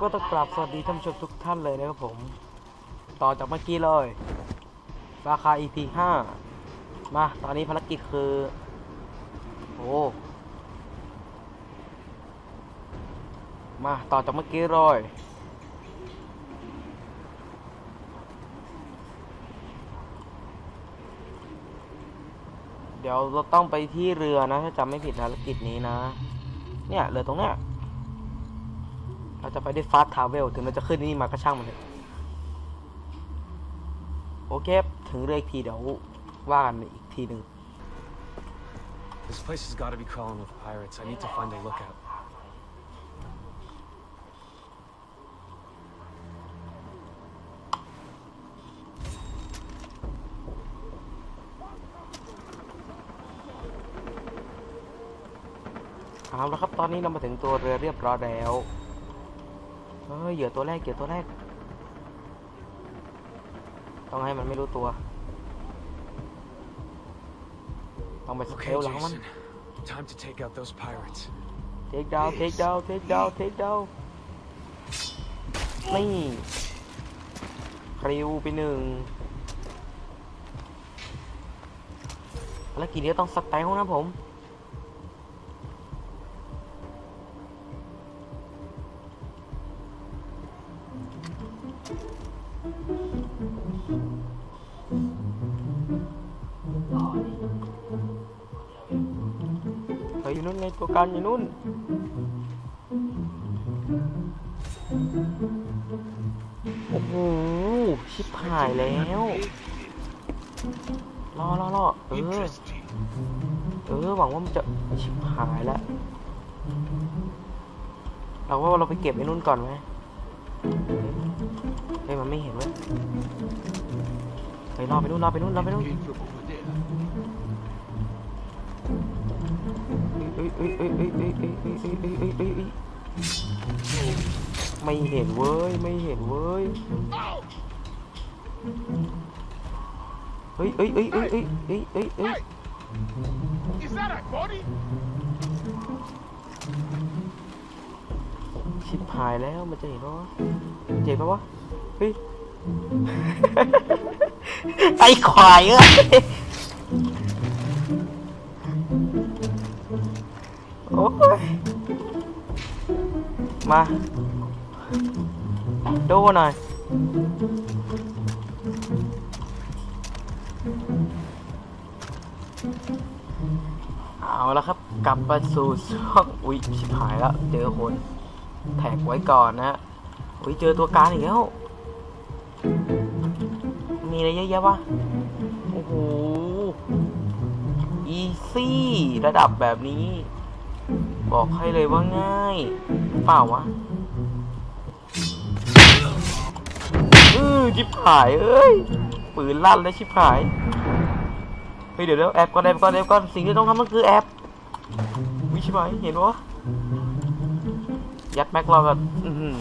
ก็ต้องกราบสวัสดีท่านผู้ชมทุกท่านเลยนะครับผม ต่อจากเมื่อกี้เลย ราคา EP 5 มา ตอนนี้ภารกิจคือ โอ้ มาต่อจากเมื่อกี้เลยเดี๋ยวเราต้องไปที่เรือนะ ถ้าจำไม่ผิดภารกิจนี้นะ เนี่ยเรือตรงเนี้ย เราจะไปได้ฟาสต์ทราเวลถึงเราจะขึ้นนี่มาก็ช่างมันเถอะโอเค ถึงเรืออีกทีเดี๋ยวว่ากันอีกทีหนึ่ง This place has got to be crawling with pirates. I need to find a lookout. เอาละครับ ตอนนี้เรามาถึงตัวเรือเรียบร้อยแล้ว เฮ้ยเหยื่อตัวแรกเหยื่อตัวแรก ต้องให้มันไม่รู้ตัว ต้องไปสเก Okay, ลหลังมัน Jason. Time to take out those pirates. เทคดาวเทคดาวเทคดาวเทคดาวนี่คริวไปหนึ่งแล้วกี่เดียวต้องสแตลนะผม เฮ้ยอยู่นู่นไงตัวการอยู่นู่นโอ้โหชิบหายแล้วรอรอรอเออเออหวังว่ามันจะชิบหายแล้วเราว่าเราไปเก็บไอ้นู่นก่อนไหม เฮ้ยมันไม่เห็นเว้ยเฮ้ยรอไปนู่นรอไปนู่นรอไปนู่นเอ้ยเอ้ยเอ้ยเอ้ยเอ้ยเอ้ยเอ้ยเอ้ยเอ้ยเอ้ยเอ้ยเอ้ยไม่เห็นเว้ยไม่เห็นเว้ยเฮ้ยเอ้ยเอ้ยเอ้ยเอ้ยเอ้ยเอ้ยเอ้ย Is that a body? ชิบ หายแล้วมันจะเห็นปะวะเจ็บปะวะเฮ้ยไอ้ควายเอ้ยโอ้ยมาโดหน่อยเอาแล้วครับ กลับมาสู่ช่องอุ๊ยชิบหายแล้ว เจอคน แท็กไว้ก่อนนะฮะอุ๊ยเจอตัวการอีกแล้ว มีอะไรเยอะแยะวะ โอ้โห อีซี่ ระดับแบบนี้ บอกให้เลยว่าง่าย เปล่าวะอือชิบหายเอ้ย ปืนลั่นเลยชิบหาย เฮ้ยเดี๋ยวเดี๋ยวแอบก่อนแอบก่อนแอบก่อน สิ่งที่ต้องทำมันคือแอบวิชิบหายเห็นวะ ยัดแม็กเรากันอือหือ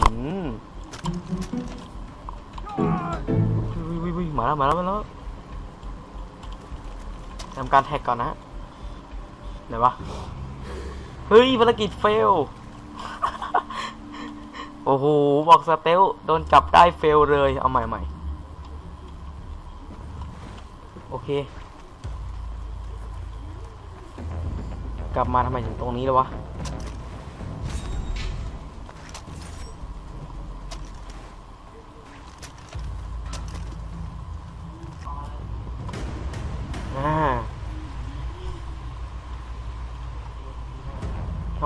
วิวิมาแล้วมาแล้วมาแล้วทำการแท็กก่อนนะไหนวะ เฮ้ยภารกิจเฟล โอ้โห บอกสเตล โดนจับได้เฟลเลย เอาใหม่ใหม่โอเค กลับมาทำไมถึงตรงนี้แล้ววะ อ่า ท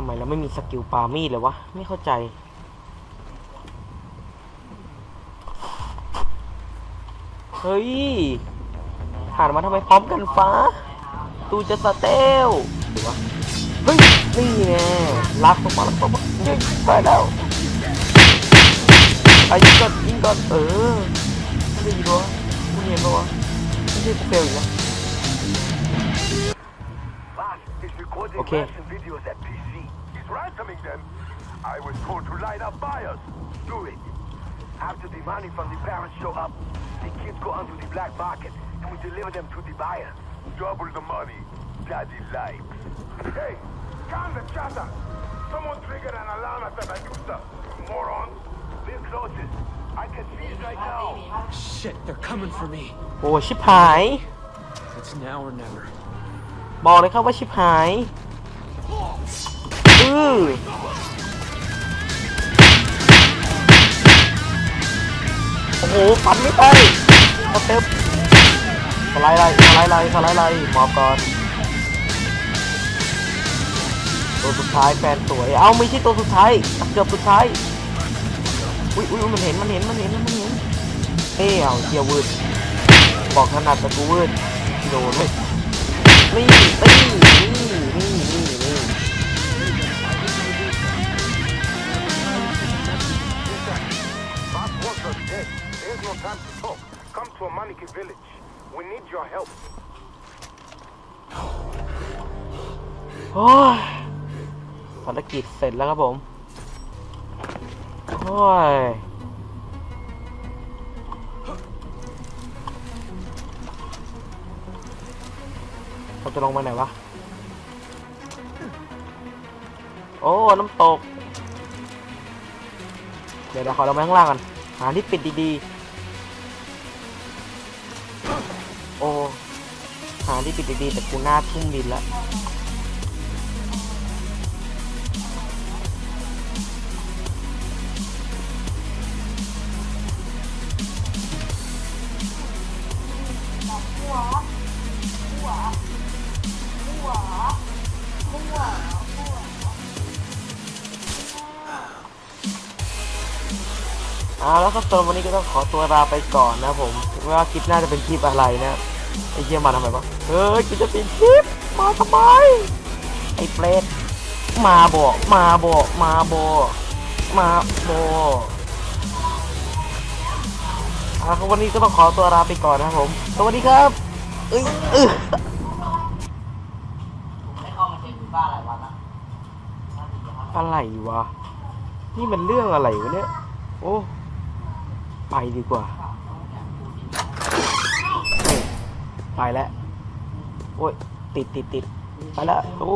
ำไมเราไม่มีสกิลปามีดเลยวะ ไม่เข้าใจเฮ้ยผ่านมาทำไมพร้อมกันฟ้า ตูจะสเตลหรือวะเฮ้ย นี่ไงลักลงมาแล้วปุ๊บยิงไปแล้วไอ้ยิงก่อนยิงก่อนเออไม่ได้ยินวะมึงเห็นปะวะไม่ใช่กูเฟลอีกแล้ว Boss is recording Okay. ransoming them. I was told to line up buyers. Do it. After the money from the parents show up, the kids go onto the black market and we deliver them to the buyer. Double the money. Daddy likes. Hey, calm the chatter. Someone triggered an alarm at the Medusa. Morons. closest. I can see it right now. Shit, they're coming for me. โอ้ชิบหาย It's now or never. บอกเลยครับว่าชิบหาย อโอ้โหฟันไม่ไปสเต็ปสไลด์ไล่สไลด์ไล่สไลด์ไล่หมอบก่อนตัวสุดท้ายแฟนสวย เอ้าไม่ใช่ตัวสุดท้าย เกือบสุดท้าย อุ้ยอุ้ยมันเห็น มันเห็น มันเห็น มันเห็นเอ้ยเอาเกียววืดบอกถนัดแต่กูวืดโดนเลยนี่นี่ us dead. There's no time to talk. Come to a Maniki village. We need your help. โอ้ยภารกิจเสร็จแล้วครับผม โอ้ย เราจะลงไปไหนวะ โอ้ น้ำตก เดี๋ยวเดี๋ยวขอลงไปข้างล่างกัน หาที่ปิดดีๆ โอ้ หาที่ปิดดีๆ แต่กูหน้าทุ่มดินแล้ว อ่าแล้วก็สำหรับวันนี้ก็ต้องขอตัวลาไปก่อนนะผมไม่ว่าคลิปหน้าจะเป็นคลิปอะไรนะไอ้เหี้ยมาทำไมวะเฮ้ยกูจะปิดคลิปมาทำไมไอ้เปรตมาบอกมาบอกมาบอกมาบอกอ่าครับวันนี้ก็ต้องขอตัวลาไปก่อนนะครับผมสวัสดีครับเอ้ยเออไม่เข้ามาเช็คบ้านหลายวันละอะไรวะ นี่มันเรื่องอะไรวะเนี่ย โอ้ ไปดีกว่า ไปแล้ว โอ้ย ติดติดติดไปแล้ว โอ้